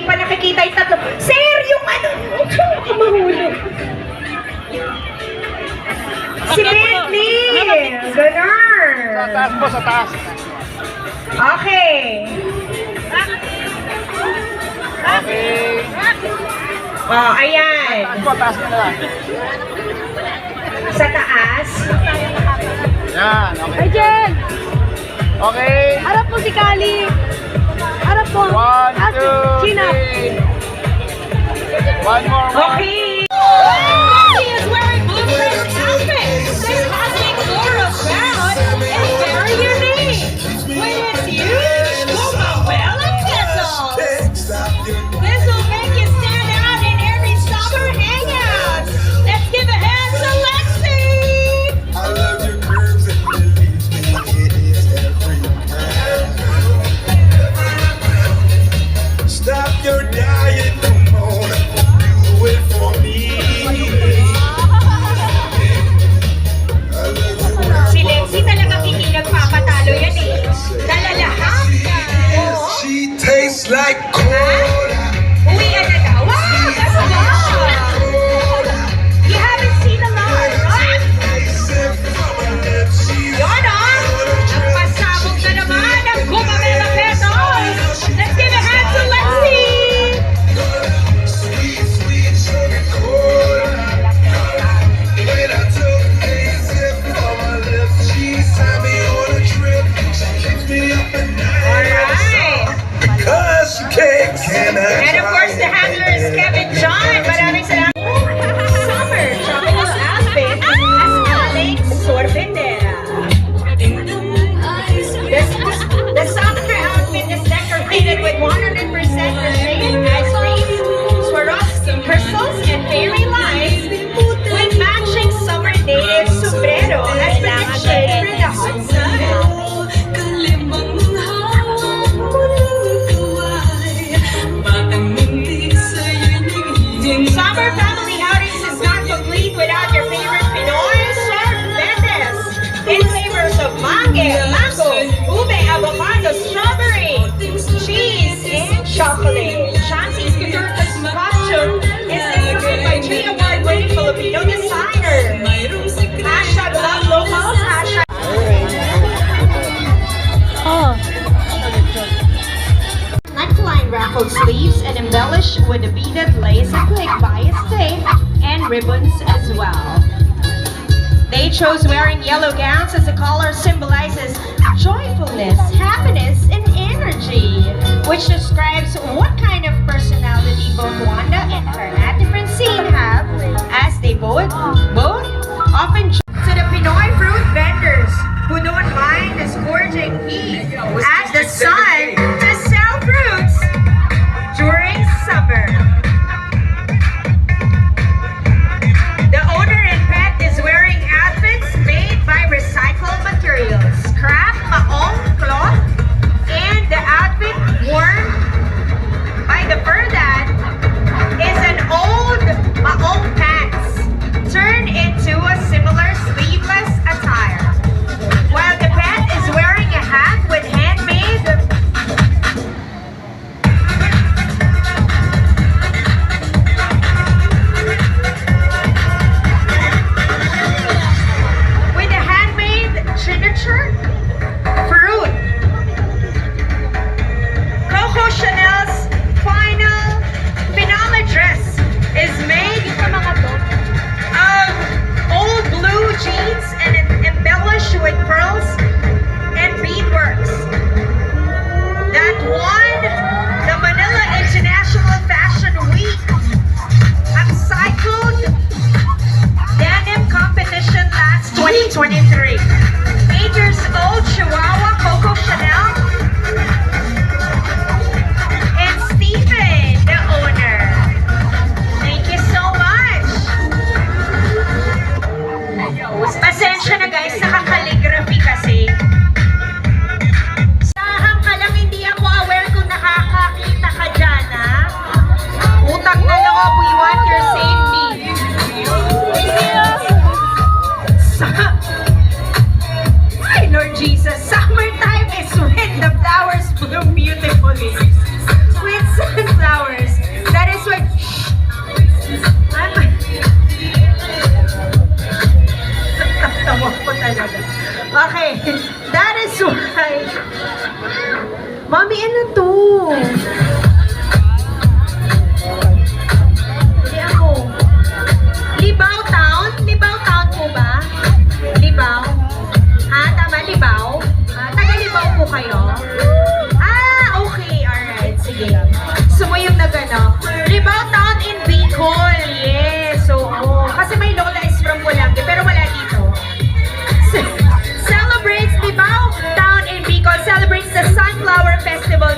hindi pa nakikita yung tatlo. Sir, yung ano, huwag siya ka mahulog. Si Bentley! Ganar! Sa taas po, sa taas. Okay. Okay. Oh, ayan. Taas po, taas na Sa taas. Yan, okay. Ayan! Okay. Harap mo si Kali. next one. One, two. Three. One more. One. Okay. Is wearing blue outfit. This cosmic aura bound is very unique. sleeves and embellished with a beaded lace applique by a and ribbons as well. They chose wearing yellow gowns as the color symbolizes joyfulness, happiness, and energy, which describes what kind of personality both The summertime is when the flowers bloom beautifully. Sweet sunflowers. That is when... Tawa ko talaga. Okay. That is why... Mommy, ano to?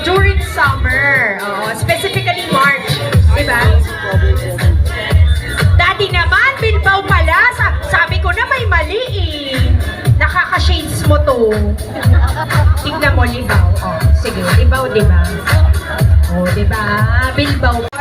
during summer. Oo, specifically March. Diba? Dati naman, Bilbao pala. Sa sabi ko na may mali eh. Nakaka-shades mo to. Tignan mo, Libaw. Oh, sige, Libaw, diba? Oh, diba? Bilbao.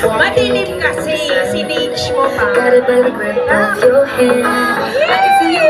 Madilim kasi, sinage mo pa. Got it by the grip of your hand. I can ah, see you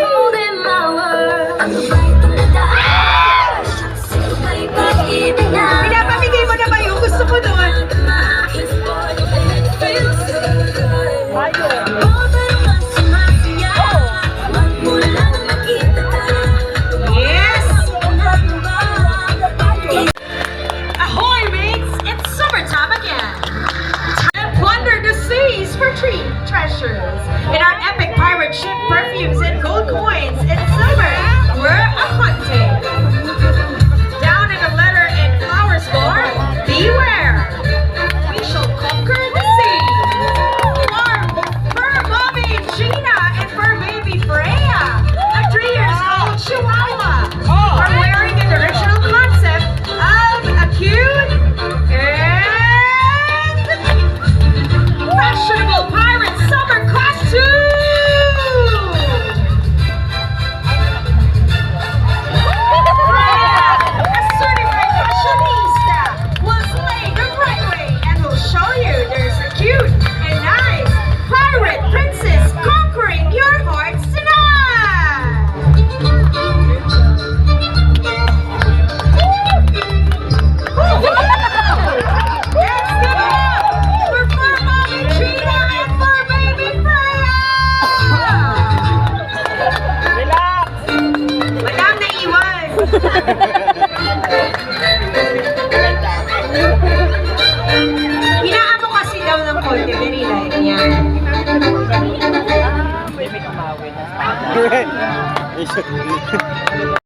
Kumawin.